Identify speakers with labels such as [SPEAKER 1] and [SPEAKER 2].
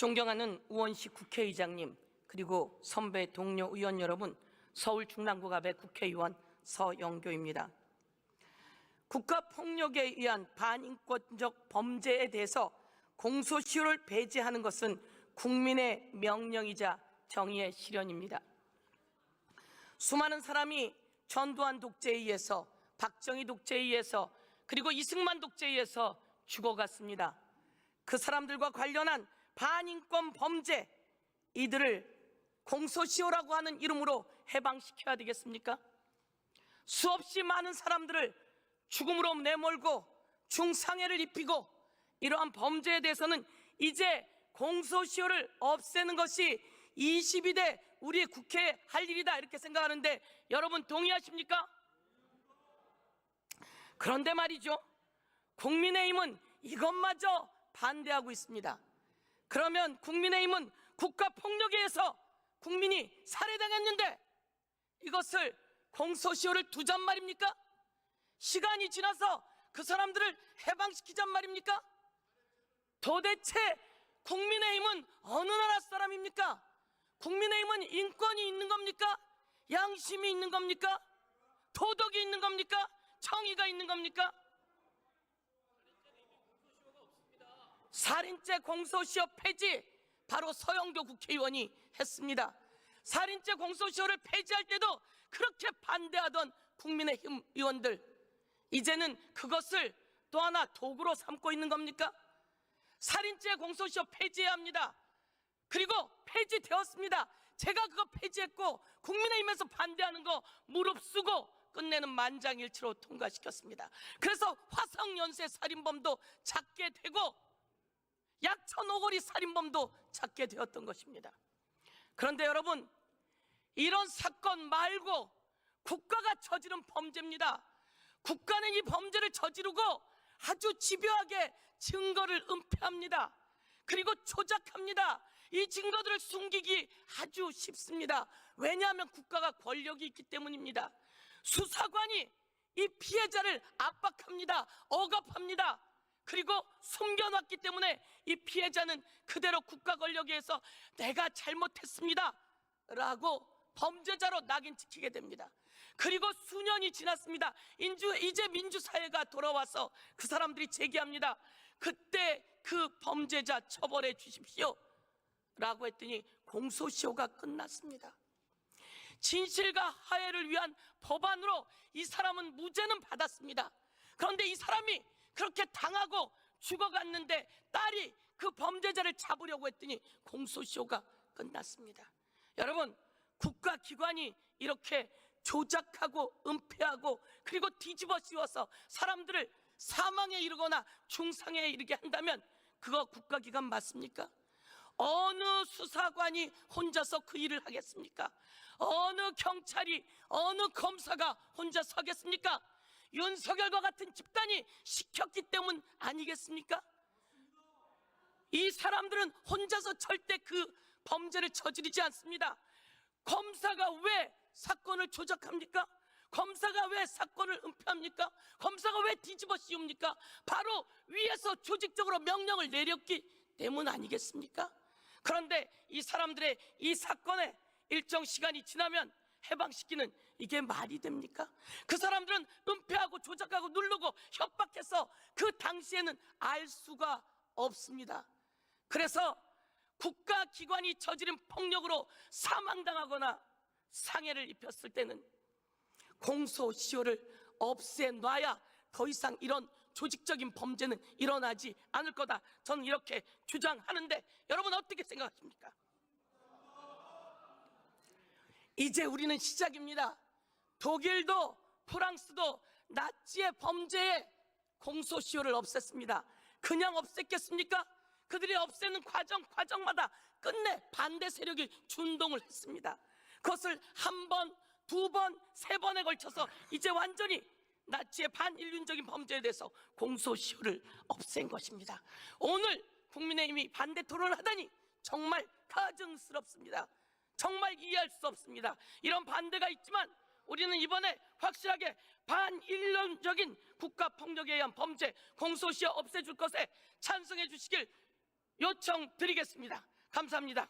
[SPEAKER 1] 존경하는 우원식 국회의장님 그리고 선배 동료 의원 여러분 서울 중랑구갑의 국회의원 서영교입니다. 국가폭력에 의한 반인권적 범죄에 대해서 공소시효를 배제하는 것은 국민의 명령이자 정의의 실현입니다. 수많은 사람이 전두환 독재에 의해서 박정희 독재에 의해서 그리고 이승만 독재에 의해서 죽어갔습니다. 그 사람들과 관련한 반인권 범죄 이들을 공소시효라고 하는 이름으로 해방시켜야 되겠습니까? 수없이 많은 사람들을 죽음으로 내몰고 중상해를 입히고 이러한 범죄에 대해서는 이제 공소시효를 없애는 것이 22대 우리 국회에 할 일이다 이렇게 생각하는데 여러분 동의하십니까? 그런데 말이죠. 국민의힘은 이것마저 반대하고 있습니다. 그러면 국민의힘은 국가 폭력에 의해서 국민이 살해당했는데 이것을 공소시효를 두잔 말입니까? 시간이 지나서 그 사람들을 해방시키잔 말입니까? 도대체 국민의힘은 어느 나라 사람입니까? 국민의힘은 인권이 있는 겁니까? 양심이 있는 겁니까? 도덕이 있는 겁니까? 정의가 있는 겁니까? 살인죄 공소시효 폐지 바로 서영교 국회의원이 했습니다. 살인죄 공소시효를 폐지할 때도 그렇게 반대하던 국민의힘 의원들 이제는 그것을 또 하나 도구로 삼고 있는 겁니까? 살인죄 공소시효 폐지해야 합니다. 그리고 폐지되었습니다. 제가 그거 폐지했고 국민의힘에서 반대하는 거 무릅쓰고 끝내는 만장일치로 통과시켰습니다. 그래서 화성연쇄 살인범도 잡게 되고 약천오거리 살인범도 잡게 되었던 것입니다. 그런데 여러분 이런 사건 말고 국가가 저지른 범죄입니다. 국가는 이 범죄를 저지르고 아주 집요하게 증거를 은폐합니다. 그리고 조작합니다. 이 증거들을 숨기기 아주 쉽습니다. 왜냐하면 국가가 권력이 있기 때문입니다. 수사관이 이 피해자를 압박합니다. 억압합니다. 그리고 숨겨놨기 때문에 이 피해자는 그대로 국가 권력에 의해서 내가 잘못했습니다. 라고 범죄자로 낙인 찍히게 됩니다. 그리고 수년이 지났습니다. 인주, 이제 민주사회가 돌아와서 그 사람들이 제기합니다. 그때 그 범죄자 처벌해 주십시오. 라고 했더니 공소시효가 끝났습니다. 진실과 화해를 위한 법안으로 이 사람은 무죄는 받았습니다. 그런데 이 사람이 그렇게 당하고 죽어갔는데 딸이 그 범죄자를 잡으려고 했더니 공소시효가 끝났습니다. 여러분, 국가기관이 이렇게 조작하고 은폐하고 그리고 뒤집어 씌워서 사람들을 사망에 이르거나 중상에 이르게 한다면 그거 국가기관 맞습니까? 어느 수사관이 혼자서 그 일을 하겠습니까? 어느 경찰이, 어느 검사가 혼자 서겠습니까? 윤석열과 같은 집단이 시켰기 때문 아니겠습니까? 이 사람들은 혼자서 절대 그 범죄를 저지르지 않습니다. 검사가 왜 사건을 조작합니까? 검사가 왜 사건을 은폐합니까? 검사가 왜 뒤집어 씌웁니까? 바로 위에서 조직적으로 명령을 내렸기 때문 아니겠습니까? 그런데 이 사람들의 이 사건에 일정 시간이 지나면 해방시키는 이게 말이 됩니까? 그 사람들은 은폐하고 조작하고 누르고 협박해서 그 당시에는 알 수가 없습니다. 그래서 국가기관이 저지른 폭력으로 사망당하거나 상해를 입혔을 때는 공소시효를 없애놔야 더 이상 이런 조직적인 범죄는 일어나지 않을 거다. 저는 이렇게 주장하는데 여러분 어떻게 생각하십니까? 이제 우리는 시작입니다. 독일도 프랑스도 나치의 범죄에 공소시효를 없앴습니다. 그냥 없앴겠습니까? 그들이 없애는 과정 과정마다 끝내 반대 세력이 준동을 했습니다. 그것을 한 번, 두 번, 세 번에 걸쳐서 이제 완전히 나치의 반인륜적인 범죄에 대해서 공소시효를 없앤 것입니다. 오늘 국민의힘이 반대 토론을 하다니 정말 가증스럽습니다. 정말 이해할 수 없습니다. 이런 반대가 있지만 우리는 이번에 확실하게 반인륜적인 국가 폭력에 의한 범죄 공소시효 없애줄 것에 찬성해 주시길 요청드리겠습니다. 감사합니다.